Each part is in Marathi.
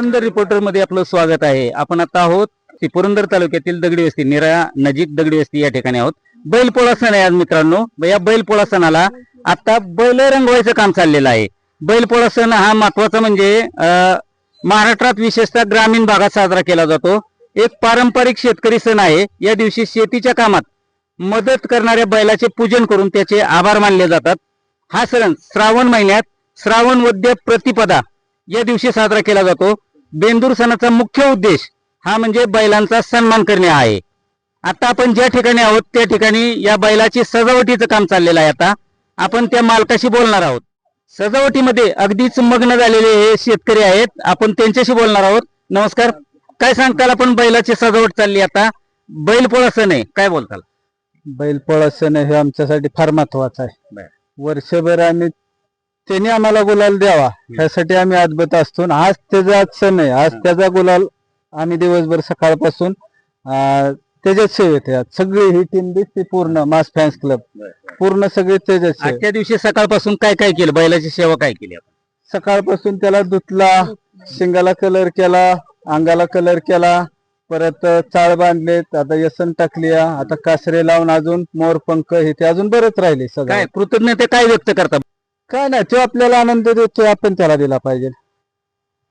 पुरंदर रिपोर्टरमध्ये आपलं स्वागत आहे. आपण आता आहोत पुरंदर तालुक्यातील दगडी वस्ती निरा नजीक दगडी वस्ती या ठिकाणी आहोत. बैलपोळा सण आहे आज मित्रांनो. या बैलपोळा सणाला आता बैल रंगवायचं काम चाललेलं आहे. बैलपोळा सण हा महत्त्वाचा म्हणजे महाराष्ट्रात विशेषतः ग्रामीण भागात साजरा केला जातो. एक पारंपरिक शेतकरी सण आहे. या दिवशी शेतीच्या कामात मदत करणाऱ्या बैलाचे पूजन करून त्याचे आभार मानले जातात. हा सण श्रावण महिन्यात श्रावण वद्य प्रतिपदा या दिवशी साजरा केला जातो. बेंदूर सणाचा मुख्य उद्देश हा म्हणजे बैलांचा सन्मान करणे आहे. आता आपण ज्या ठिकाणी आहोत त्या ठिकाणी या बैलाची सजावटीचं काम चाललेलं आहे आता. आपण त्या मालकाशी बोलणार आहोत. सजावटीमध्ये अगदीच मग्न झालेले हे शेतकरी आहेत. आपण त्यांच्याशी बोलणार आहोत. नमस्कार. काय सांगताल आपण बैलाची सजावट चालली आता? बैलपोळा सण आहे. काय बोलताल? बैलपोळा सण हे आमच्यासाठी फार महत्त्वाचा. आहे. वर्षभर आम्ही त्याने आम्हाला गुलाल द्यावा. ह्यासाठी आम्ही आजबत असतो. आज त्याचा आज सण आहे. आज. त्याचा गुलाल आम्ही दिवसभर सकाळपासून अं, त्याच्याच सेवेत आहे. आज. सगळी ही टीम दिसते पूर्ण मास फॅन्स क्लब पूर्ण सगळे त्याच्याच सेवेत. आजच्या दिवशी सकाळपासून काय काय केलं? बैलाची सेवा काय केली आपण? सकाळपासून त्याला धुतला शिंगाला कलर केला अंगाला कलर केला. परत चाळ बांधलेत. आता यसन टाकली आता कासरे लावून अजून मोर पंख हे ते अजून बरेच राहिले काय सगळं कृतज्ञता काय व्यक्त करतात काय नाही तो आपल्याला आनंद देतो आपण त्याला दिला पाहिजे.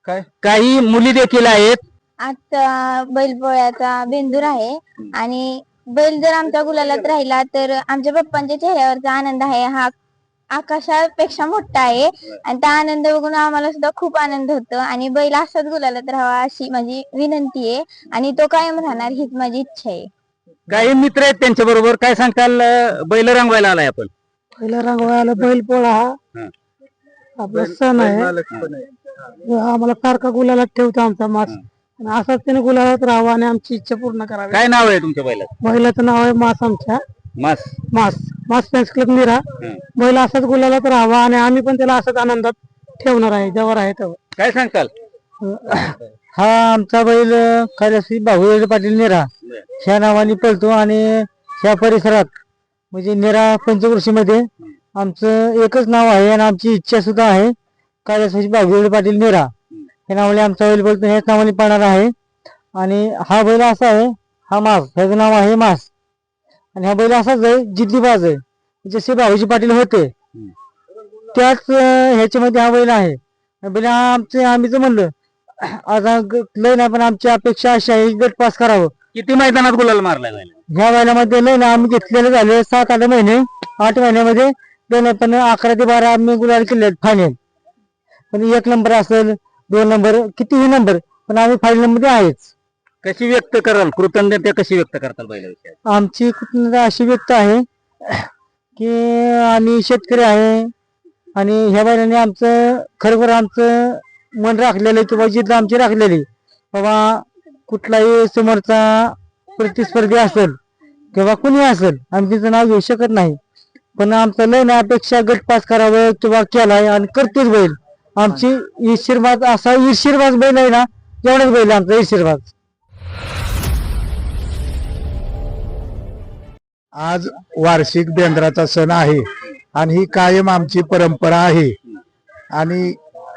काय? काही मुली देखील आहेत. आता बैलपोळ्याचा बेंदूर आहे आणि बैल जर आमच्या गुलालात राहिला तर आमच्या पप्पांच्या चेहऱ्यावरचा आनंद आहे. हा आकाशापेक्षा मोठा आहे आणि त्या आनंद बघून आम्हाला सुद्धा खूप आनंद होतो आणि बैल असाच गुलालात राहावा अशी माझी विनंती आहे आणि तो कायम राहणार हीच माझी इच्छा आहे. काही मित्र आहेत त्यांच्या बरोबर काय सांगताल बैल रंगवायला आलाय आपण? पहिला रंगवायला बैलपोळा हा. हं. आपला सण आहे. आम्हाला कारका गुलालात ठेवतो आमचा मास. आणि असाच त्याने गुलालात राहावा आणि आमची इच्छा पूर्ण करावी. काय नाव आहे तुमच्या बैलाचं? बैलाचं नाव आहे मास आमच्या. Mass. Mass. Mass fans club Nira. बैल असाच गुलालात राहावा आणि आम्ही पण त्याला असाच आनंदात ठेवणार आहे. जवळ आहे तेव्हा काय सांगताल? हा आमचा बैल कैलासी बाहुले पाटील निरा. ह्या नावाने पळतो आणि ह्या परिसरात म्हणजे निरा पंचकृषीमध्ये आमचं एकच नाव आहे आणि आमची इच्छा सुद्धा आहे. कैलासी बाहुले पाटील निरा. हे नावाने आमचा बैल बोलतो ह्याच नावाने पाहणार आहे. आणि हा बैल असा आहे हा मास ह्याचं नाव आहे मास. आणि हा बैल असाच आहे जिद्दीबाज आहे. जसे भाऊजी पाटील होते त्याच ह्याच्यामध्ये हा बैल आहे. बैल आमचे आम्ही जर म्हणलं आज ग- लय नाही पण आमची अपेक्षा अशी आहे गट पास करावं. किती मैदानात गुलाल मारलाय बैल ह्या महिन्यामध्ये लय ना आम्ही घेतलेले झाले. सात आठ महिने आठ महिन्यामध्ये दोन पण अकरा ते बारा आम्ही गुलाल केले फायनल पण एक नंबर असेल दोन नंबर कितीही नंबर पण आम्ही फायनलमध्ये आहेच. कशी व्यक्त कराल? कृतज्ञता कशी व्यक्त करताल बैलाविषयी? आमची कृतज्ञता अशी व्यक्त आहे की आम्ही शेतकरी आहे आणि ह्या बैलाने आमचं खरोखर आमचं मन राखलेलं किंवा जिद्द आमची राखलेली बाबा कुठलाही समोरचा प्रतिस्पर्धी असेल किंवा कुणी असेल आम्ही तिचं नाव घेऊ शकत नाही. पण आमचं लय ना अपेक्षा गट पास करावं किंवा केलाय आणि करतेच बैल. आमची ईर्षिरबाज असा ईर्षिरबाज बैल आहे ना एवढाच बैल आमचा ईर्षिरबाज आज वार्षिक बेंद्राचा सण आहे आणि ही कायम आमची परंपरा आहे. आणि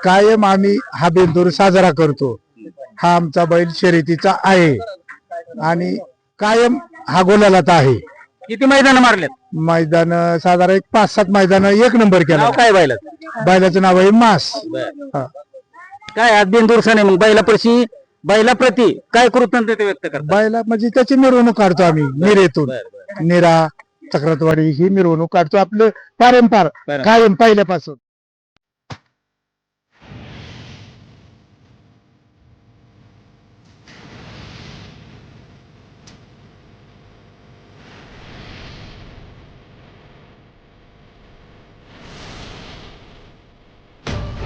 कायम आम्ही हा बेंदूर साजरा करतो. हा आमचा बैल शर्यतीचा आहे. आणि कायम हा गोलालात आहे. किती मैदान मारलेत? मैदान साधारण एक पाच सात मैदान एक नंबर केला. नाव काय बैलाचं? बैलाचं नाव आहे मास. हा. काय आज सण आहे मग बैलाप्रशी बैलाप्रती काय कृतज्ञता व्यक्त करता बैला म्हणजे त्याची मिरवणूक काढतो आम्ही निरेतून निरा चक्रतवाडी ही मिरवणूक काढतो. आपलं पारंपार. कायम पहिल्यापासून.